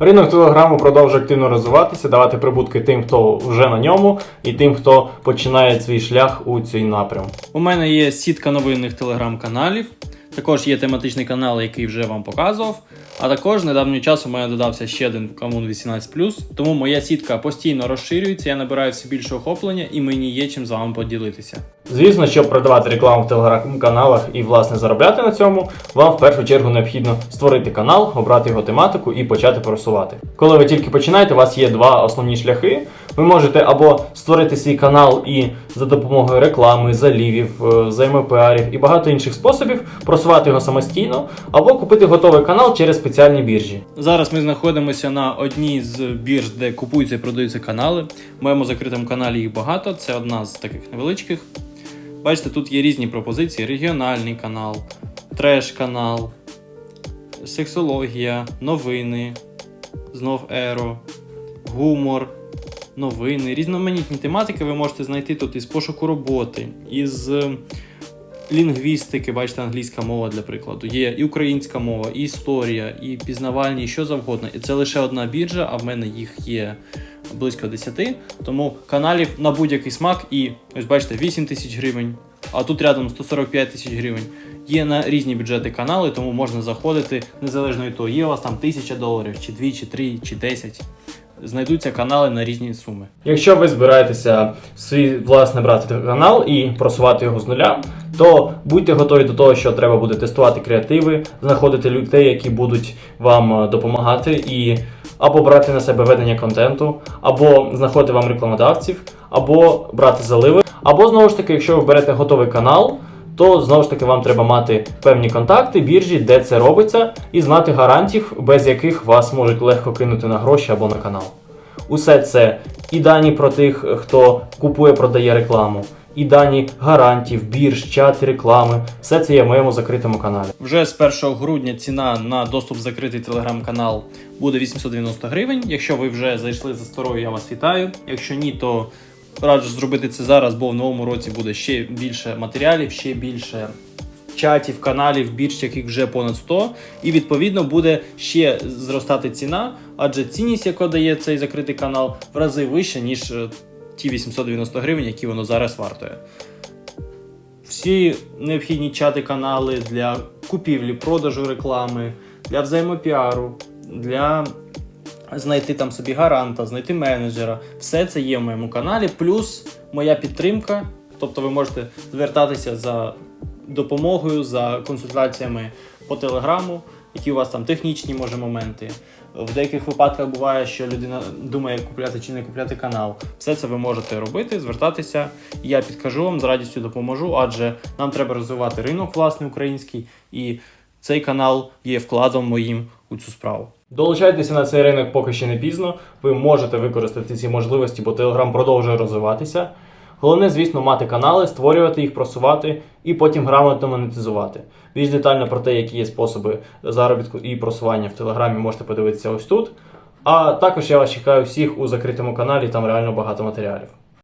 Ринок телеграму продовжує активно розвиватися, давати прибутки тим, хто вже на ньому, і тим, хто починає свій шлях у цей напрям. У мене є сітка новинних телеграм-каналів. Також є тематичний канал, який вже вам показував. А також недавнім часом у мене додався ще один Камун 18+, тому моя сітка постійно розширюється, я набираю все більше охоплення і мені є чим з вами поділитися. Звісно, щоб продавати рекламу в телеграм-каналах і власне заробляти на цьому, вам в першу чергу необхідно створити канал, обрати його тематику і почати просувати. Коли ви тільки починаєте, у вас є два основні шляхи. Ви можете або створити свій канал і за допомогою реклами, залівів, е, взаємопіарів і багато інших способів просувати його самостійно, або купити готовий канал через спеціальні біржі. Зараз ми знаходимося на одній з бірж, де купуються і продаються канали. В моєму закритому каналі їх багато, це одна з таких невеличких. Бачите, тут є різні пропозиції: регіональний канал, треш-канал, сексологія, новини, знов еро, гумор, новини, різноманітні тематики ви можете знайти тут із пошуку роботи, із е, лінгвістики, бачите, англійська мова для прикладу. Є і українська мова, і історія, і пізнавальні, і що завгодно. І це лише одна біржа, а в мене їх є близько 10. Тому каналів на будь-який смак. І ось бачите, 8 тисяч гривень, а тут рядом 145 тисяч гривень. Є на різні бюджети канали, тому можна заходити незалежно від того, є у вас там тисяча доларів, чи 2, чи 3, чи 10. Знайдуться канали на різні суми. Якщо ви збираєтеся свій власне брати канал і просувати його з нуля, то будьте готові до того, що треба буде тестувати креативи, знаходити людей, які будуть вам е, допомагати, і або брати на себе ведення контенту, або знаходити вам рекламодавців, або брати заливи, або знову ж таки, якщо ви берете готовий канал. То знову ж таки вам треба мати певні контакти, біржі, де це робиться, і знати гарантів, без яких вас можуть легко кинути на гроші або на канал. Усе це і дані про тих, хто купує, продає рекламу, і дані гарантів, бірж, чати, реклами. Все це є в моєму закритому каналі. Вже з 1 грудня ціна на доступ в закритий телеграм-канал буде 890 гривень. Якщо ви вже зайшли за старою, я вас вітаю. Якщо ні, то раджу зробити це зараз, бо в новому році буде ще більше матеріалів, ще більше чатів, каналів, бірж, яких вже понад 100. І відповідно буде ще зростати ціна, адже цінність, яку дає цей закритий канал, в рази вища, ніж е, ті 890 гривень, які воно зараз вартує. Всі необхідні чати, канали для купівлі, продажу реклами, для взаємопіару, для знайти там собі гаранта, знайти менеджера. Все це є в моєму каналі, плюс моя підтримка. Тобто ви можете звертатися за допомогою, за консультаціями по телеграму, які у вас там технічні може моменти. В деяких випадках буває, що людина думає, купляти чи не купляти канал. Все це ви можете робити, звертатися. Я підкажу вам, з радістю допоможу, адже нам треба розвивати ринок власний український, і цей канал є вкладом моїм у цю справу. Долучайтеся на цей ринок поки ще не пізно. Ви можете використати ці можливості, бо Telegram продовжує розвиватися. Головне, звісно, мати канали, створювати їх, просувати і потім грамотно монетизувати. Більш детально про те, які є способи заробітку і просування в Телеграмі, можете подивитися ось тут. А також я вас чекаю всіх у закритому каналі, там реально багато матеріалів.